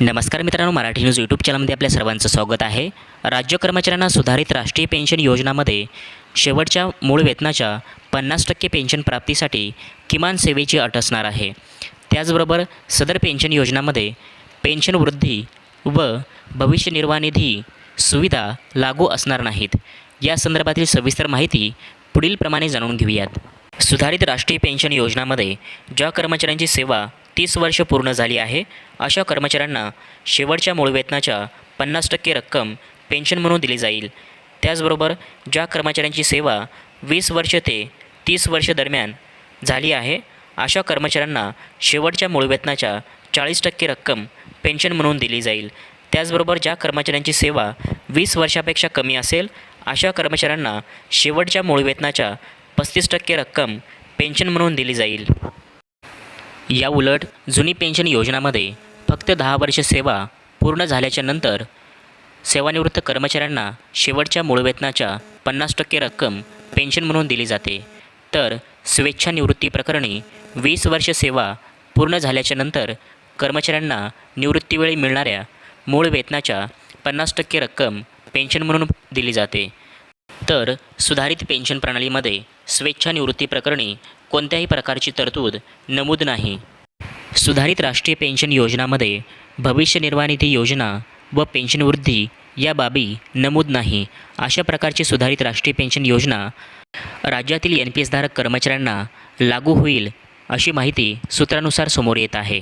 नमस्कार मित्रांनो Marathi news YouTube चॅनलमध्ये आपल्या सर्वांचं स्वागत आहे. राज्य कर्मचाऱ्यांना सुधारित राष्ट्रीय पेन्शन योजनामध्ये शेवटच्या मूळ वेतनाच्या पन्नास टक्के पेन्शन प्राप्तीसाठी किमान सेवेची अट असणार आहे. त्याचबरोबर सदर पेन्शन योजनामध्ये पेन्शन वृद्धी व भविष्य निर्वाह निधी सुविधा लागू असणार नाहीत. या संदर्भातील सविस्तर माहिती पुढीलप्रमाणे जाणून घेऊयात. सुधारित राष्ट्रीय पेन्शन योजनामध्ये ज्या कर्मचाऱ्यांची सेवा तीस वर्ष पूर्ण झाली आहे. अशा कर्मचाऱ्यांना शेवटच्या मूळ वेतनाच्या पन्नास टक्के रक्कम पेन्शन म्हणून दिली जाईल. त्याचबरोबर ज्या कर्मचाऱ्यांची सेवा वीस वर्ष ते तीस वर्ष दरम्यान झाली आहे अशा कर्मचाऱ्यांना शेवटच्या मूळ वेतनाच्या चाळीस टक्के रक्कम पेन्शन म्हणून दिली जाईल. त्याचबरोबर ज्या कर्मचाऱ्यांची सेवा वीस वर्षापेक्षा कमी असेल अशा कर्मचाऱ्यांना शेवटच्या मूळ वेतनाच्या पस्तीस टक्के रक्कम पेन्शन म्हणून दिली जाईल. या उलट जुनी पेन्शन योजनामध्ये फक्त दहा वर्ष सेवा पूर्ण झाल्याच्यानंतर सेवानिवृत्त कर्मचाऱ्यांना शेवटच्या मूळ वेतनाच्या पन्नास टक्के रक्कम पेन्शन म्हणून दिली जाते. तर स्वेच्छानिवृत्ती प्रकरणी वीस वर्ष सेवा पूर्ण झाल्याच्यानंतर कर्मचाऱ्यांना निवृत्तीवेळी मिळणाऱ्या मूळ वेतनाच्या पन्नास टक्के रक्कम पेन्शन म्हणून दिली जाते. तर सुधारित पेन्शन प्रणालीमध्ये स्वेच्छानिवृत्ती प्रकरणी कोणत्याही प्रकारची तरतूद नमूद नाही. सुधारित राष्ट्रीय पेन्शन योजनामध्ये भविष्य निर्वाह निधी योजना व पेन्शन वृद्धी या बाबी नमूद नाही. अशा प्रकारची सुधारित राष्ट्रीय पेन्शन योजना राज्यातील एन पी एसधारक कर्मचाऱ्यांना लागू होईल अशी माहिती सूत्रानुसार समोर येत आहे.